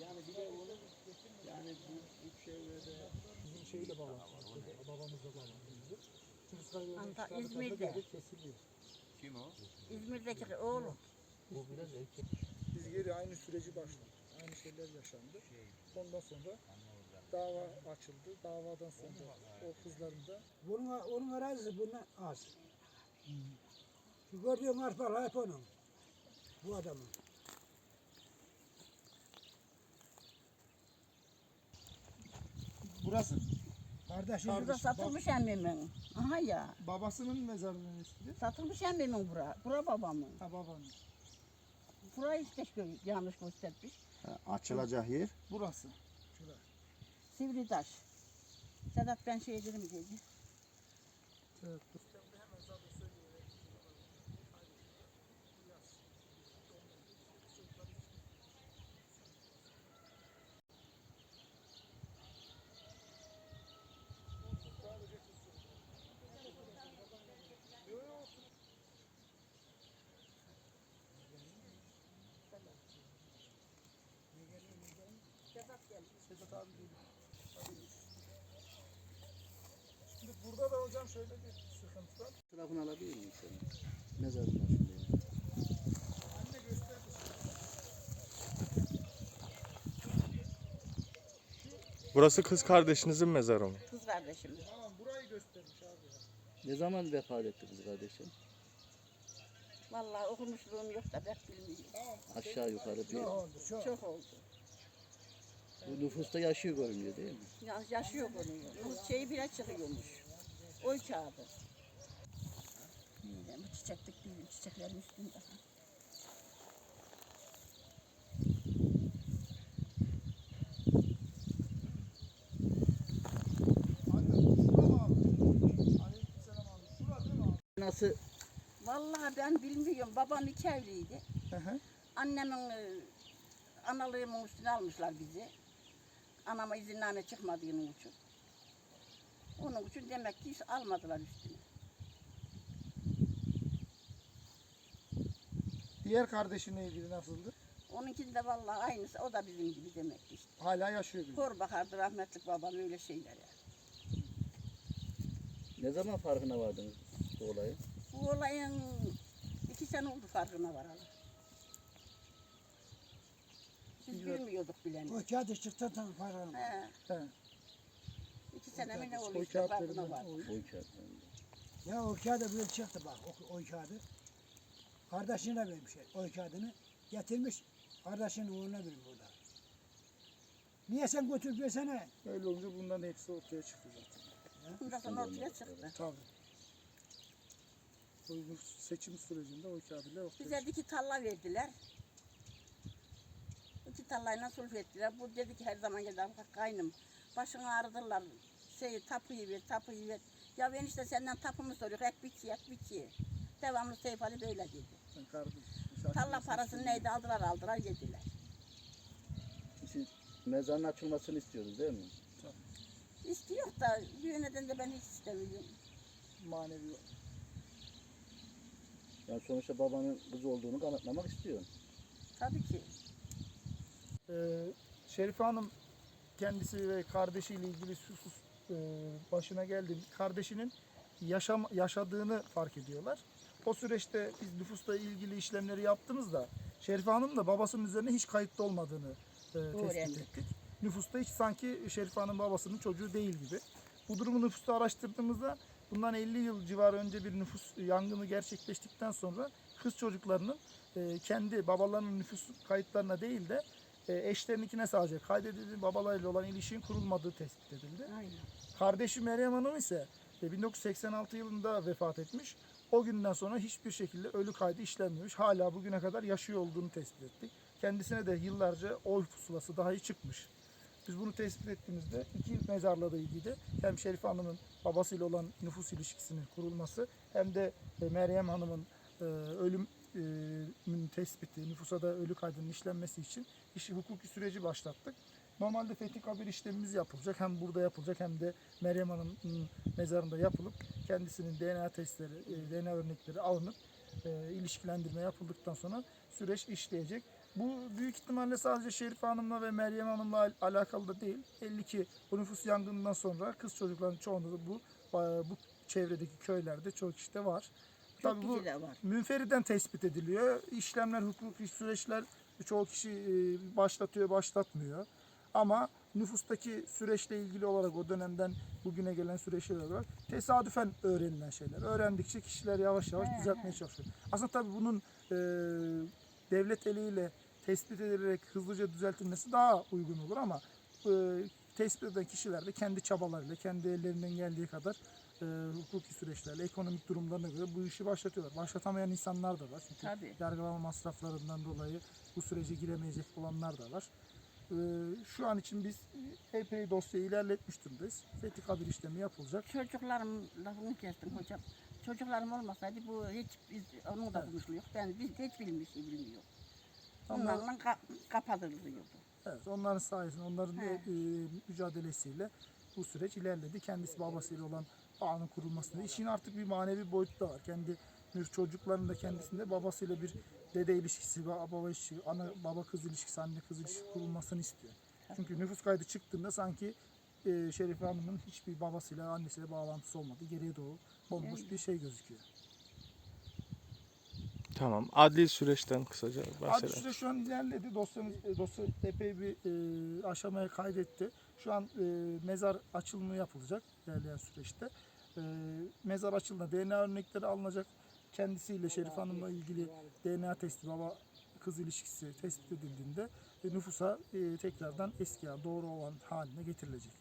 yani bir de onun yani bu, bu çevrede Bizim şeyle bağlantılı. Babamızla bağlantılı. Çünkü üç tane İzmir'de. kesiliyor. kim o? İzmir'deki oğlum. Bu biraz erkek. Biz geri aynı süreci başladık. Aynı şeyler yaşandı. Ondan sonra dava açıldı. Davadan sonra o kızların da Bunun, onun arazisi bundan az. Şu gördüğün arpalar hep onun. Bu adamın. Burası. Kardeşi Burada Kardeşim, satılmış emmimin. Aha ya. Babasının mezarının eskidir. Satılmış emmimin bura. Bura babamın. Ha babanın. Burayı işte yanlış göstermiş. Açılacak yer. Burası. Sivri taş. Sedat ben şey dedim dedi. Evet. Hocam şöyle bir sıkıntı var. Tarafını alabilir miyim senin? Mezarın başında. Anne gösterdi. Burası kız kardeşinizin mezarı mı? Kız kardeşim. Tamam burayı göstermiş abi. Ne zaman vefat etti kız kardeşim? Vallahi okumuşluğum yok da ben bilmiyorum. Tamam. Aşağı yukarı bir. çok oldu çok. Çok oldu. Bu nüfusta yaşıyor görünüyor değil mi? Ya, yaşıyor bunu. Bu şeyi bile çıkıyormuş. Oy kağıdı. Yine bu çiçeklik değil, çiçeklerin üstünde. Nasıl? Vallahi ben bilmiyorum. Babam iki evliydi. Hı hı. Annemin e, analığımın üstüne almışlar bizi. Anama izinname çıkmadığının için. Onun için demek ki hiç almadılar üstüne. Diğer kardeşinle ilgili nasıldı? Onunki de vallahi aynısı. O da bizim gibi demek ki işte. Hala yaşıyor gibi. Hor bakardı rahmetlik babam öyle şeylere. Ne zaman farkına vardınız bu olayın? Bu olayın iki sene oldu farkına varalı. Biz bilmiyorduk bilen. O kağıdı çıktıktan falan. He, He. İki sene mi ne oldu O işte farkına var. o- Boy kağıtlarında. Ya o kağıdı böyle çıktı bak. O, o kağıdı. Kardeşine vermiş o kağıdını. Getirmiş. Kardeşinin oğluna vermiş burada. Niye sen götürüp versene? Öyle olunca bundan hepsi ortaya çıktı zaten. Bundan sonra ortaya çıktı. Tabii. Bu seçim sürecinde o kağıdıyla ortaya Bize çıktı. iki talla verdiler. İki tallayla sulh ettiler. Bu dedi ki her zaman geldi kaynım. Başını ağrıdırlar. Şey tapuyu ver, tapuyu ver. Ya ben işte senden tapumu soruyor. Hep bitiyor, hep bitiyor. Devamlı Seyf Ali böyle dedi. Ben kardeşim. misafir parasını neydi aldılar aldılar yediler. Siz mezarın açılmasını istiyoruz değil mi? İstiyor da bir neden de ben hiç istemiyorum. Manevi. Yani sonuçta babanın kız olduğunu kanıtlamak istiyor. Tabii ki. Ee, Şerife Hanım kendisi ve kardeşiyle ilgili sus, sus, e, başına geldi. Kardeşinin yaşam, yaşadığını fark ediyorlar. O süreçte biz nüfusla ilgili işlemleri yaptığımızda Şerife Hanım da babasının üzerine hiç kayıtlı olmadığını e, tespit ettik. Nüfusta hiç sanki Şerife Hanım babasının çocuğu değil gibi. Bu durumu nüfusta araştırdığımızda bundan 50 yıl civarı önce bir nüfus yangını gerçekleştikten sonra kız çocuklarının e, kendi babalarının nüfus kayıtlarına değil de e, eşlerininkine sadece kaydedildi. Babalarıyla olan ilişkin kurulmadığı tespit edildi. Aynen. Kardeşi Meryem Hanım ise e, 1986 yılında vefat etmiş. O günden sonra hiçbir şekilde ölü kaydı işlenmemiş. Hala bugüne kadar yaşıyor olduğunu tespit ettik. Kendisine de yıllarca oy pusulası dahi çıkmış. Biz bunu tespit ettiğimizde iki mezarla da ilgili hem Şerife Hanım'ın babasıyla olan nüfus ilişkisinin kurulması hem de e, Meryem Hanım'ın e, ölüm e, tespiti, nüfusa da ölü kaydının işlenmesi için işi hukuki süreci başlattık. Normalde fethi kabir işlemimiz yapılacak. Hem burada yapılacak hem de Meryem Hanım'ın mezarında yapılıp kendisinin DNA testleri, DNA örnekleri alınıp ilişkilendirme yapıldıktan sonra süreç işleyecek. Bu büyük ihtimalle sadece Şerife Hanım'la ve Meryem Hanım'la al- alakalı da değil. Belli ki bu nüfus yangından sonra kız çocukların çoğunda da bu bu çevredeki köylerde çok işte var. Tabii bu de var. münferiden tespit ediliyor. İşlemler, hukuki süreçler çoğu kişi e, başlatıyor, başlatmıyor. Ama nüfustaki süreçle ilgili olarak o dönemden bugüne gelen süreçler olarak tesadüfen öğrenilen şeyler. Öğrendikçe kişiler yavaş yavaş He, düzeltmeye çalışıyor. Aslında tabii bunun e, devlet eliyle tespit edilerek hızlıca düzeltilmesi daha uygun olur ama e, tespit eden kişiler de kendi çabalarıyla, kendi ellerinden geldiği kadar e, hukuki süreçlerle, ekonomik durumlarına göre bu işi başlatıyorlar. Başlatamayan insanlar da var. Çünkü Tabii. yargılama masraflarından dolayı bu sürece giremeyecek olanlar da var. E, şu an için biz epey dosyayı ilerletmiş durumdayız. Fethi kabul işlemi yapılacak. Çocuklarım lafını kestim hocam. Çocuklarım olmasaydı bu hiç biz onun da Evet. konuşuluyor. Ben biz hiç bilmiş şey bilmiyor. Ama Onlarla ka- kapatılıyordu. evet, onların sayesinde, onların He. e, mücadelesiyle bu süreç ilerledi. Kendisi babasıyla olan bağının kurulmasında. İşin artık bir manevi boyutu da var. Kendi çocukların da kendisinde babasıyla bir dede ilişkisi, ba- baba ilişkisi, ana baba kız ilişkisi, anne kız ilişkisi kurulmasını istiyor. Çünkü nüfus kaydı çıktığında sanki e, Şerife Hanım'ın hiçbir babasıyla annesiyle bağlantısı olmadı. Geriye doğru bomboş bir şey gözüküyor. Tamam. Adli süreçten kısaca Adli bahsedelim. süreç şu an ilerledi. Dosyamız, e, dosya epey bir e, aşamaya kaydetti. Şu an e, mezar açılımı yapılacak ilerleyen süreçte. E, mezar açıldığında DNA örnekleri alınacak. Kendisiyle Şerif Hanım'la ilgili DNA testi, baba kız ilişkisi tespit edildiğinde e, nüfusa e, tekrardan eski doğru olan haline getirilecek.